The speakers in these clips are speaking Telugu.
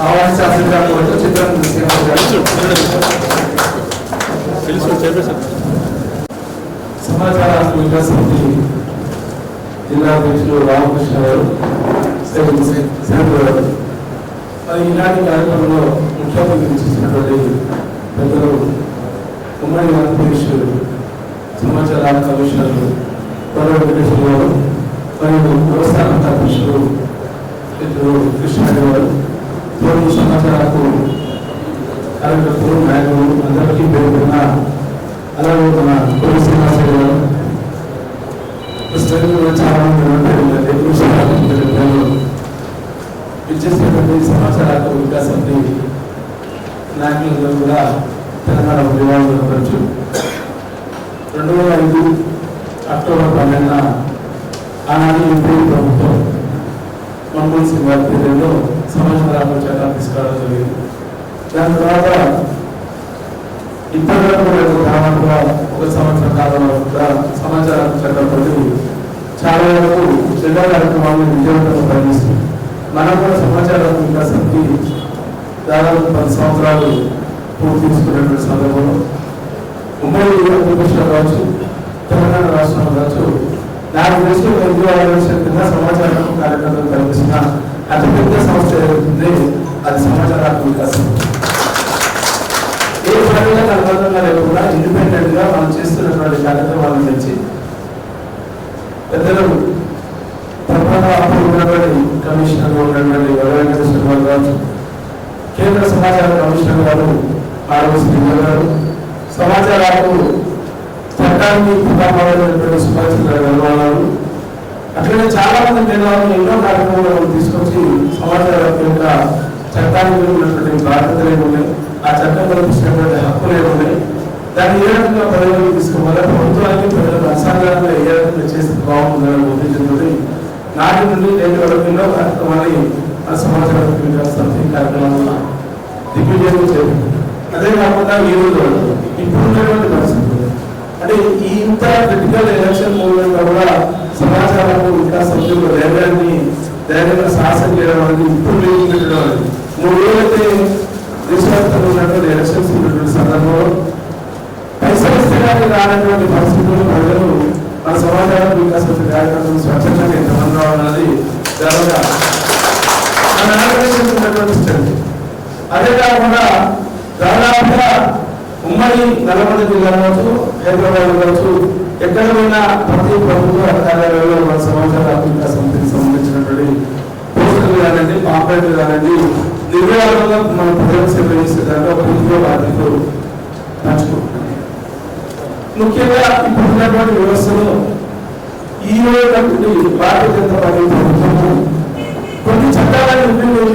ఆహ్వానించాల్సిందిగా కోరుతూ చిత్రం సమాచార వికాస్ సమితి జిల్లా అధ్యక్షులు రామకృష్ణ గారు శ్రీ గారు మరి ఈనాటి కార్యక్రమంలో ముఖ్య అతిథిగా చేసినటువంటి పెద్దలు ఉమ్మడి ఆంధ్రప్రదేశ్ సమాచార కమిషనర్ గౌరవ వెంకటేశ్వర గారు మరియు వ్యవస్థాపక అధ్యక్షులు ఇద్దరు కృష్ణారెడ్డి గారు తోడు సమాచారాలకు హక్కు కార్యకర్తలు నాయకులు అందరికీ పేరుకున్న అలాగే మన పోలీస్ శ్రీనివాసరావు గారు ప్రస్తుతం కూడా చాలా విచ్చేసినటువంటి సమాచార హక్కు సమితి నాయకులందరూ కూడా తెలంగాణ ఉద్యోగాలు ఉండొచ్చు రెండు వేల ఐదు అక్టోబర్ పన్నెండున ఆనాడు ఎంపీ ప్రభుత్వం మన్మోహన్ సింగ్ గారి పేరులో సమాచార హక్కు చట్టాన్ని తీసుకురావడం జరిగింది. దాని తర్వాత ఇప్పటి వరకు కూడా దాదాపుగా ఒక సంవత్సరం కాలంలో కూడా సమాచార చట్టం చాలా వరకు జిల్లా కార్యక్రమాలను విజయవంతంగా పనిచేస్తుంది మనం కూడా సమాచార హక్కు వికాసానికి దాదాపు పది సంవత్సరాలు పూర్తి తీసుకున్నటువంటి సందర్భంలో. ఉమ్మడి ఆంధ్రప్రదేశ్లో కావచ్చు తెలంగాణ రాష్ట్రంలో కావచ్చు నాకు తెలిసిన ఎన్నో ఆలోచన కింద సమాచార హక్కు కల్పిస్తున్న. అతిపెద్ద సంస్థ ఏదైతుంది అది సమాచారాత్మక వికాసం ఏ పనిగా కలపడంగా లేకుండా ఇండిపెండెంట్గా మనం చేస్తున్నటువంటి కార్యక్రమాల నుంచి పెద్దలు తప్పకుండా అప్పుడు ఉన్నటువంటి కమిషనర్ ఉన్నటువంటి వెంకటేశ్వర గారు కావచ్చు కేంద్ర సమాచార కమిషనర్ గారు ఆర్వ శ్రీధర్ గారు సమాచార చట్టానికి పితామహుడైనటువంటి సుభాష్ చంద్ర అట్లనే చాలా మంది మేధావులు ఎన్నో కార్యక్రమాలు తీసుకొచ్చి సమాచార యొక్క చట్టానికి ఉన్నటువంటి బాధ్యతలు ఏమున్నాయి ఆ చట్టం కల్పించినటువంటి హక్కులు ఏమున్నాయి దాన్ని ఏ రకంగా ప్రజలకు తీసుకోవాలి? ప్రభుత్వానికి ప్రజలకు అసాధారణంగా ఏ రకంగా చేస్తే బాగుంటుందని ఉద్దేశంతో నాటి నుండి నేటి వరకు ఎన్నో కార్యక్రమాన్ని మన సమాచార సంస్థ వికాస్ కార్యక్రమంలో దిగ్విజయం చేయాలి అదే కాకుండా ఈ రోజు ఇప్పుడు ఉన్నటువంటి పరిస్థితులు అంటే ఇంత క్రిటికల్ ఎలక్షన్ మూమెంట్ కూడా సమాచారం ఇంకా సమితిలో ధైర్యాన్ని ధైర్యంగా సాహసం చేయడం అనేది ఇప్పుడు లేదు పెట్టడం అనేది. మూడు రోజులైతే దేశవ్యాప్తంగా ఉన్నటువంటి ఎలక్షన్స్ ఉన్నటువంటి సందర్భంలో పైసలు రానటువంటి పరిస్థితుల్లో ప్రజలు మన సమాచారం వికాస్ సమితి కార్యక్రమం స్వచ్ఛంగా ఎంతమంది రావాలన్నది జరగా మన ఆంధ్రప్రదేశ్ ఉన్నటువంటి స్ట్రెంత్ అదే కాకుండా దాదాపుగా ఉమ్మడి నల్గొండ జిల్లా కావచ్చు హైదరాబాద్ కావచ్చు ఎక్కడ పోయినా ప్రతి ప్రభుత్వ కార్యాలయంలో మన సమాచార అభివృద్ధి సమితికి సంబంధించినటువంటి పోస్టర్లు కానివ్వండి పాంప్లెట్లు కానివ్వండి నిర్వహణలో మన ప్రజలకు సేవ చేసే దాంట్లో ప్రభుత్వ బాధ్యతలు పంచుకుంటున్నాం ముఖ్యంగా ఇప్పుడున్నటువంటి వ్యవస్థలో ఈ రోజు భారతీయ జనతా పార్టీ ప్రభుత్వము కొన్ని చట్టాలను ఇంప్లిమెంట్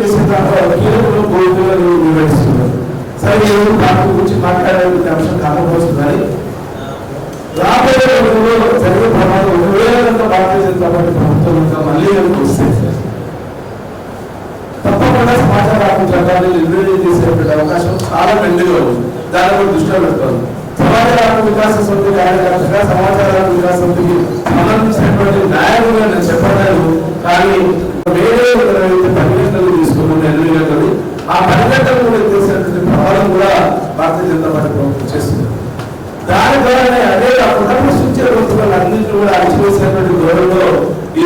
సరే ఎవరు గురించి మాట్లాడేటువంటి అంశం కాకపోవచ్చు రాబోయే రోజుల్లో జరిగే ప్రమాదం ఒకవేళ భారతీయ జనతా పార్టీ ప్రభుత్వం ఇంకా మళ్ళీ కనుక వస్తే? తప్పకుండా సమాచార హక్కు చట్టాన్ని నిర్వీర్యం చేసేటువంటి అవకాశం చాలా మెండుగా ఉంది. దాని కూడా దృష్టిలో పెడతాను సమాచార హక్కు వికాస సమితి కార్యకర్తగా సమాచార హక్కు వికాస సమితికి సంబంధించినటువంటి న్యాయంగా నేను చెప్పలేదు కానీ వేరే పర్యటనలు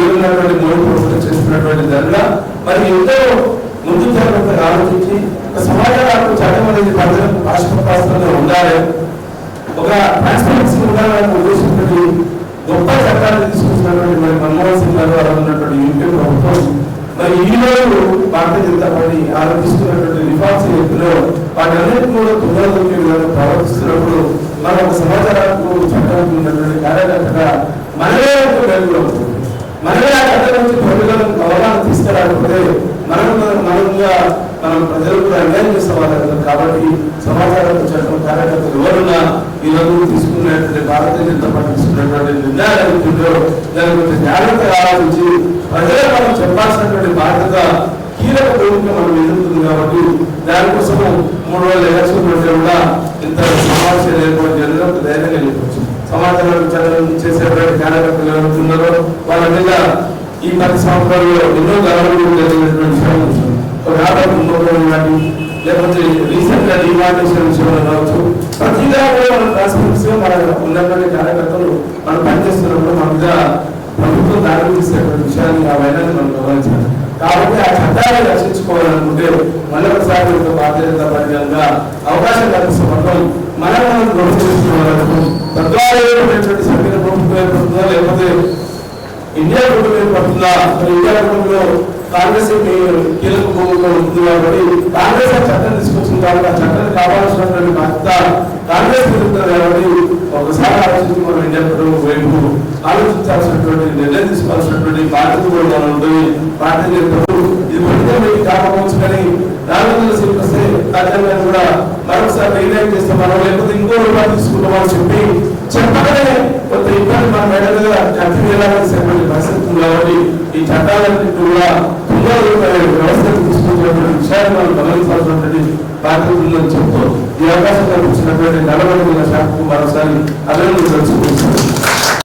ఉన్నటువంటి మూడు ప్రభుత్వం చేస్తున్నటువంటి ధరగా మరి ఎంతో ముందు జాగ్రత్తగా ఆలోచించి ఒక సమాజాల చట్టం అనేది ప్రజలకు పాశ్వపాస్తంగా ఉండాలి. ఒక ట్రాన్స్పరెన్సీ ఉండాలని ఉద్దేశంతో గొప్ప చట్టాలు తీసుకొచ్చినటువంటి మరి మన్మోహన్ సింగ్ గారు అలా ఉన్నటువంటి యూపీ ప్రభుత్వం మరి ఈ రోజు భారతీయ జనతా పార్టీ ఆలోచిస్తున్నటువంటి రిఫార్మ్స్ వాటి అన్నింటి కూడా తుంగలోకి విధంగా ప్రవర్తిస్తున్నప్పుడు మన ఒక సమాచారాలకు చట్టానికి ఉన్నటువంటి కార్యకర్తగా మనమే ఒక వెలుగులో మనమే ఆ చట్టం నుంచి ప్రజలకు అవగాహన తీసుకురాకపోతే మనం మనంగా మనం ప్రజలకు కూడా అన్యాయం చేసే కాబట్టి సమాచార చట్టం కార్యకర్తలు ఎవరున్నా ఈ తీసుకున్నటువంటి భారతీయ జనతా పార్టీ తీసుకున్నటువంటి నిర్ణయాలు ఏమిటో దాని గురించి జాగ్రత్తగా ఆలోచించి ప్రజలకు మనం చెప్పాల్సినటువంటి బాధ్యత కీలక ప్రభుత్వం మనం ఎదుగుతుంది కాబట్టి దానికోసం మూడు వేల ఎలక్షన్ ఉంటే కూడా ఇంత సమావేశం ఏర్పాటు ధైర్యంగా సమాచారం చేసేటువంటి కార్యకర్తలు ఈ పది సంవత్సరాల్లో ఎన్నో గవర్నమెంట్ జరిగినటువంటి రాబోయే కుంభకోణం కానీ లేకపోతే రీసెంట్గా డిమార్టేషన్ విషయంలో కావచ్చు. ప్రతి దాంట్లో మన ట్రాన్స్పరెన్సీ మన ఉన్నటువంటి కార్యకర్తలు మనం పనిచేస్తున్నప్పుడు మన మీద ప్రభుత్వం దారి తీసేటువంటి విషయాన్ని ఆ వైనాన్ని మనం గమనించాలి. కాబట్టి ఆ చట్టాన్ని రక్షించుకోవాలనుకుంటే మళ్ళీ ఒకసారి భారతీయ జనతా పార్టీ కనుక అవకాశం కల్పిస్తున్నప్పుడు మనం మనం ప్రోత్సహిస్తున్న తద్వారా ఏర్పడినటువంటి ప్రభుత్వం ఏర్పడుతుందా లేకపోతే ఇండియా ఇట్లా ఏర్పడుతుందా కాంగ్రెస్ కీలక భూమిలో ఉంది కాబట్టి కాంగ్రెస్ ఆ చట్టం తీసుకొచ్చిన తర్వాత ఆ చట్టాన్ని కావాల్సినటువంటి బాధ్యత కాంగ్రెస్ పెరుగుతుంది కాబట్టి ఒకసారి ఆలోచించి మనం ఇండియా ప్రభుత్వం వైపు ఆలోచించాల్సినటువంటి నిర్ణయం తీసుకోవాల్సినటువంటి బాధ్యత కూడా ఉంటుంది పార్టీ నేతలు ఇది పడితే మీకు కాకపోవచ్చు కానీ నాలుగు సింగ్ వస్తే రాజ్యాంగాన్ని కూడా మరొకసారి రీలైట్ చేస్తే. మనం లేకపోతే ఇంకో రూపాయలు తీసుకుంటామని చెప్పి చెప్పగానే కొంత ఇబ్బంది మన మెడ మీద కత్తి వేయాల్సినటువంటి పరిస్థితి ఉంది కాబట్టి ఈ చట్టాలన్నింటి కూడా తొందరగా వ్యవస్థను తీసుకుంటున్నటువంటి విషయాన్ని మనం గమనించాల్సినటువంటి బాధ్యత ఉందని చెప్తూ ఈ అవకాశం కల్పించినటువంటి నలభై శాఖకు మరోసారి అభినందనలు తెలుసుకుంటున్నాను